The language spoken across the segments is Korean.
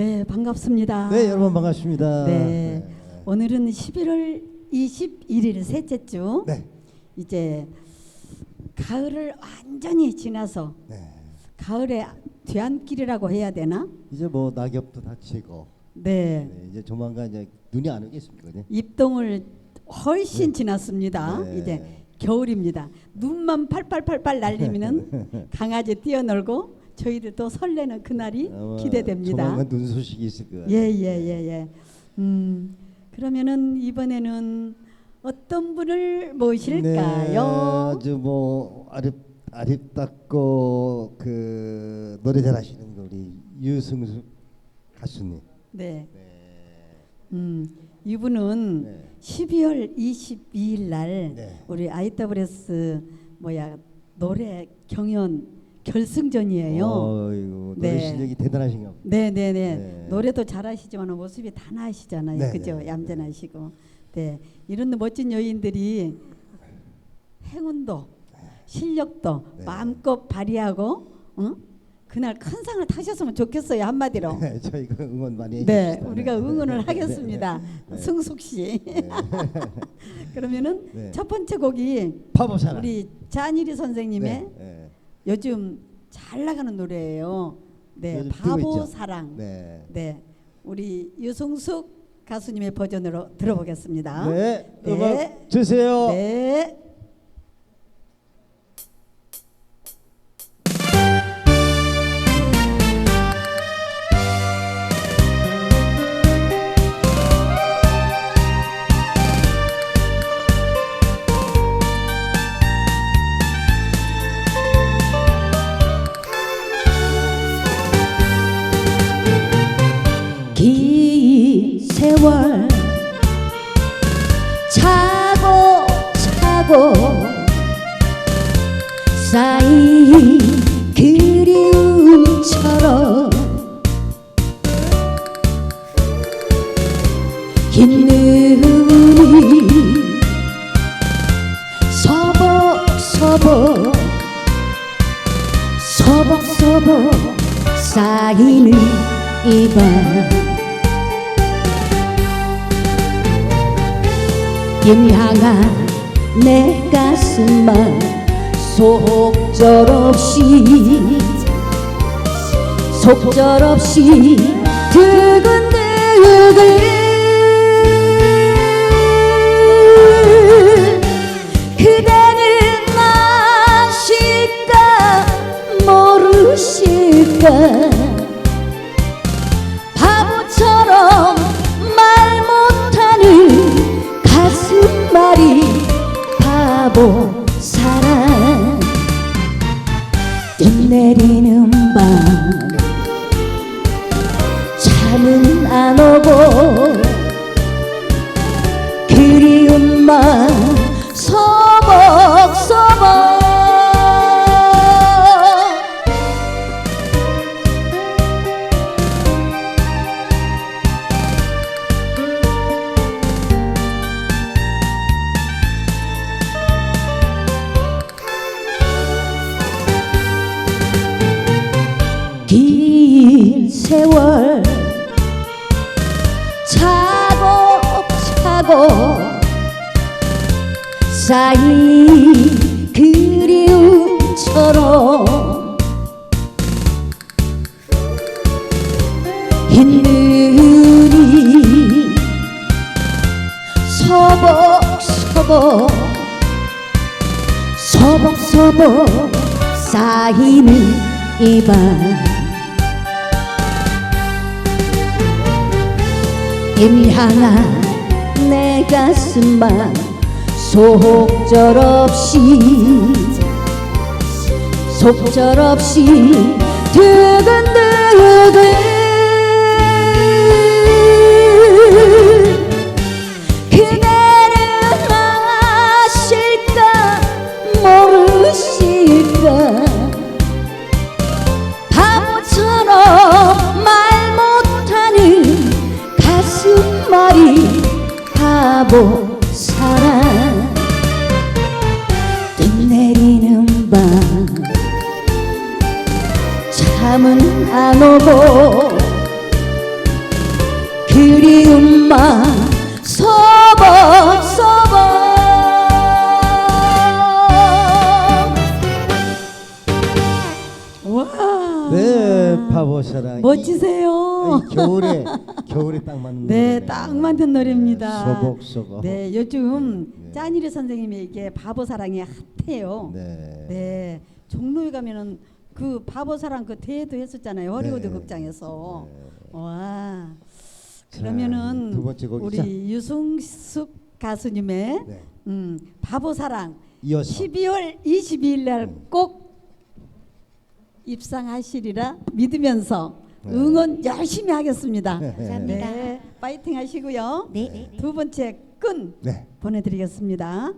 네, 반갑습니다. 네, 여러분 반갑습니다. 네. 오늘은 11월 21일 셋째 주. 네. 이제 가을을 완전히 지나서 네. 가을의 뒤안길이라고 해야 되나? 이제 뭐 낙엽도 닥치고 네. 네, 이제 조만간 이제 눈이 안 오겠습니까? 네. 입동을 훨씬 지났습니다. 네. 이제 겨울입니다. 눈만 팔팔팔팔 날리면은 강아지 뛰어놀고 저희들도 설레는 그날이 기대됩니다. 조만간 눈 소식이 있을 것 같아요. 예, 예, 예, 예. 음, 그러면은 이번에는 어떤 분을 모실까요? 네, 아주 뭐 아립 아립답고 그 노래 잘하시는 우리 유승수 가수님. 네. 네. 음, 이분은 네. 12월 22일 날 네. 우리 IWS 뭐야 노래 경연 결승전이에요. 어이구, 노래 네. 실력이 대단하신가 보다. 네, 네, 네. 네. 노래도 잘하시지만 모습이 다 나시잖아요. 네, 그죠? 네, 얌전하시고. 네. 이런 멋진 여인들이 행운도 실력도 네. 마음껏 발휘하고 응? 그날 큰 상을 타셨으면 좋겠어요. 한마디로. 네, 저희가 응원 많이 네, 해주시다. 우리가 응원을 하겠습니다. 네. 승숙 씨. 그러면은 네. 첫 번째 곡이 파보 사랑. 우리 잔일이 선생님의 네, 네. 요즘 잘 나가는 노래예요. 네, 요즘 뜨고 바보 있죠? 사랑. 네. 네, 우리 유승숙 가수님의 버전으로 들어보겠습니다. 네, 네. 음악 주세요. 네. 세월 차고 차고 쌓인 그리움처럼 흰 눈이 서벅서벅 서벅서벅 쌓이는 이밤 임향한 내 가슴만 속절없이 속절없이 두근두근 긴 세월 차곡차곡 쌓인 그리움처럼 흰 눈이 서벅서벅 서벅서벅 쌓이는 이밤 임향한 내 가슴만 속절없이 속절없이 두근두근 오고 그리운 마 서벅서벅 와. 네, 바보 사랑. 멋지세요. 이, 이 겨울에 겨울에 딱 맞는 네, 노래네요. 딱 맞는 노래입니다. 네, 소복 소복. 네, 요즘 네. 짠이리 선생님이 이게 바보 사랑이 핫해요. 네. 네, 종로에 가면은 그 바보 사랑 그 대회도 했었잖아요. 허리우드 네. 극장에서. 네. 와. 자, 그러면은 두 번째 곡이죠? 우리 유승숙 가수님의 네. 음, 바보 사랑 이어서 12월 22일 날 음. 꼭 입상하시리라 믿으면서 네. 응원 열심히 하겠습니다. 감사합니다. 네, 파이팅 하시고요. 네. 두 번째 끈 네. 보내드리겠습니다.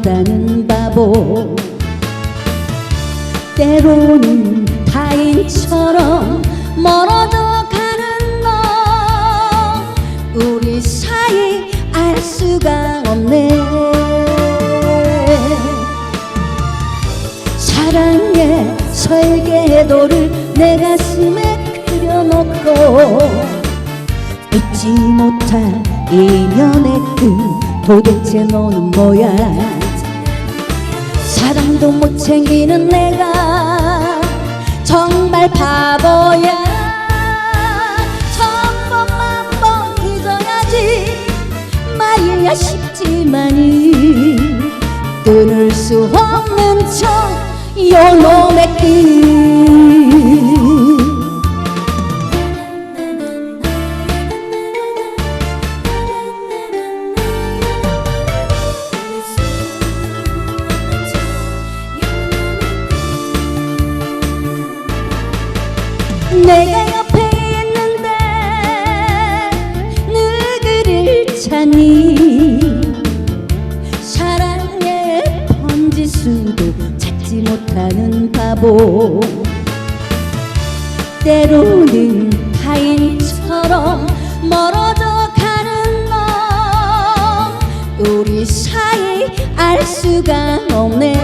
못하는 바보. 때로는 타인처럼 멀어져 가는 너 우리 사이 알 수가 없네. 사랑의 설계도를 내 가슴에 그려놓고 잊지 못할 인연의 끝 도대체 너는 뭐야 사랑도 못 챙기는 내가 정말 바보야. 천번만 번 잊어야지 말야 싶지만은 끊을 수 없는 정 요놈의 끝 못하는 바보. 때로는 타인처럼 멀어져 가는 너 우리 사이 알 수가 없네.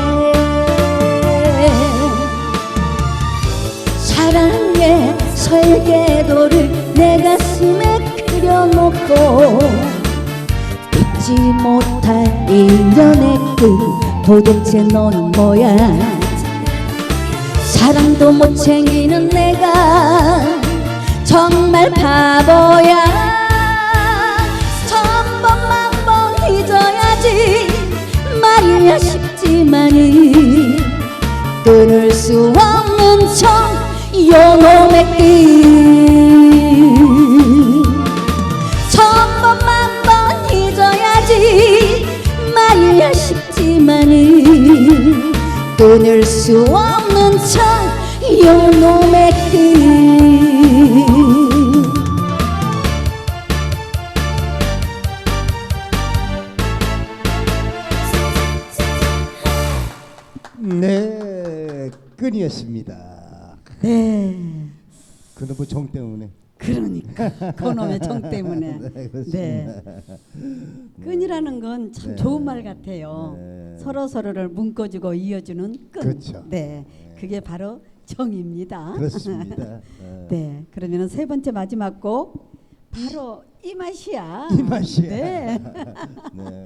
사랑의 설계도를 내 가슴에 그려놓고 잊지 못할 인연의 끝 도대체 너는 뭐야 사랑도 못 챙기는 내가 정말 바보야. 천번만 번 잊어야지. 말이야 싶지만은 끊을 수 없는 정 요놈의 끝 천번만 번 잊어야지. 말이야 싶지만은 끊을 수 없는 네, 끈이었습니다. 네. 그놈의 정 때문에. 그러니까 그놈의 정 때문에. 네. 네. 끈이라는 건 참 네. 좋은 말 같아요. 네. 서로 서로를 묶어주고 이어주는 끈. 그렇죠. 네, 그게 바로 정입니다. 그렇습니다. 어. 네, 그러면은 세 번째 마지막 곡 바로 이 맛이야. 이 맛이야. 네, 네.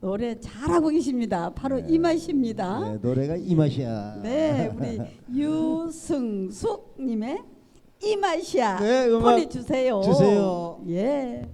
노래 잘하고 계십니다. 바로 네. 이 맛입니다. 네, 노래가 이 맛이야. 네, 우리 유승숙 님의 이 맛이야 네, 음악 보내주세요. 주세요. 예.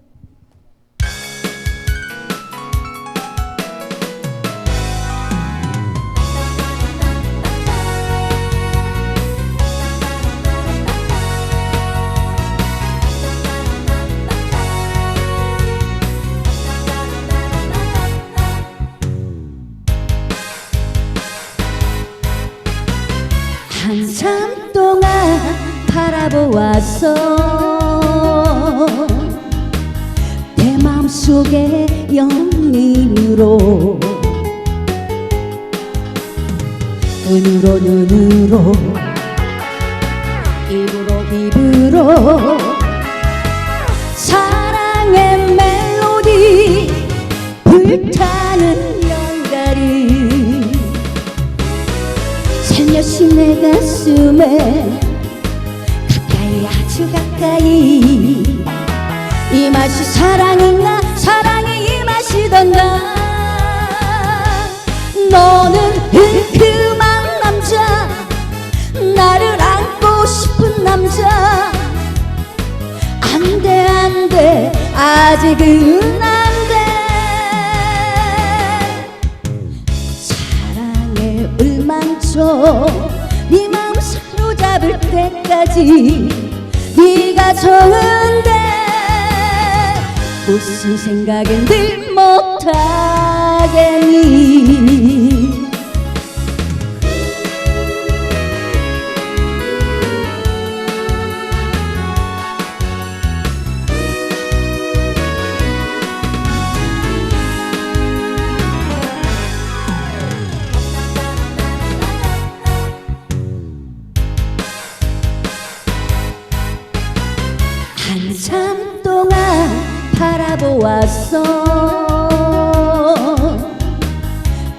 바라보았어. 내 마음속에 연인으로. 눈으로 눈으로. 입으로 입으로. 사랑의 멜로디 불타는 살며시 내 가슴에 가까이? 이 맛이 사랑인가? 사랑이 이 맛이던가? 너는 흔큼한 남자 나를 안고 싶은 남자. 안돼 안돼. 아직은 안돼. 사랑에 울망쳐 네 마음 사로잡을 때까지 네가 좋은데 무슨 생각엔 늘 못하겠니 바라보았어.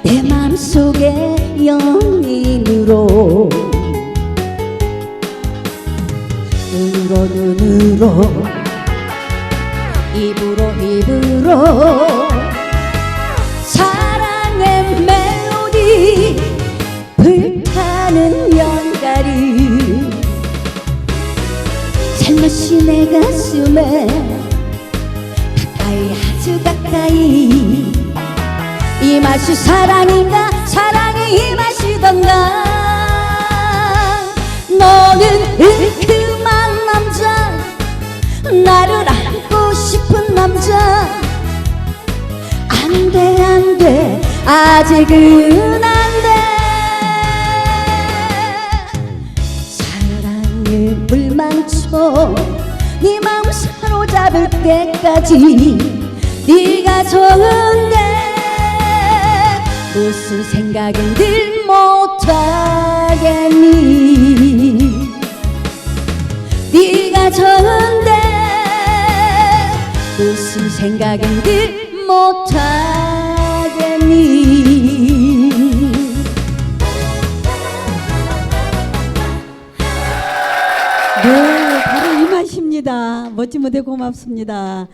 내 맘속에 연인으로 눈으로 눈으로 입으로 입으로 사랑의 멜로디 불타는 연가리 살며시 내 가슴에 가까이. 이 맛이 사랑인가? 사랑이 이 맛이던가? 너는 은큼한 남자 나를 안고 싶은 남자. 안돼 안돼. 아직은 안돼. 사랑에 물망쳐 네 마음 사로잡을 때까지 네가 좋은데 무슨 생각은 늘 못하겠니 네가 좋은데 무슨 생각은 늘 못하겠니 네, 바로 이 맛입니다. 멋진 무대 고맙습니다.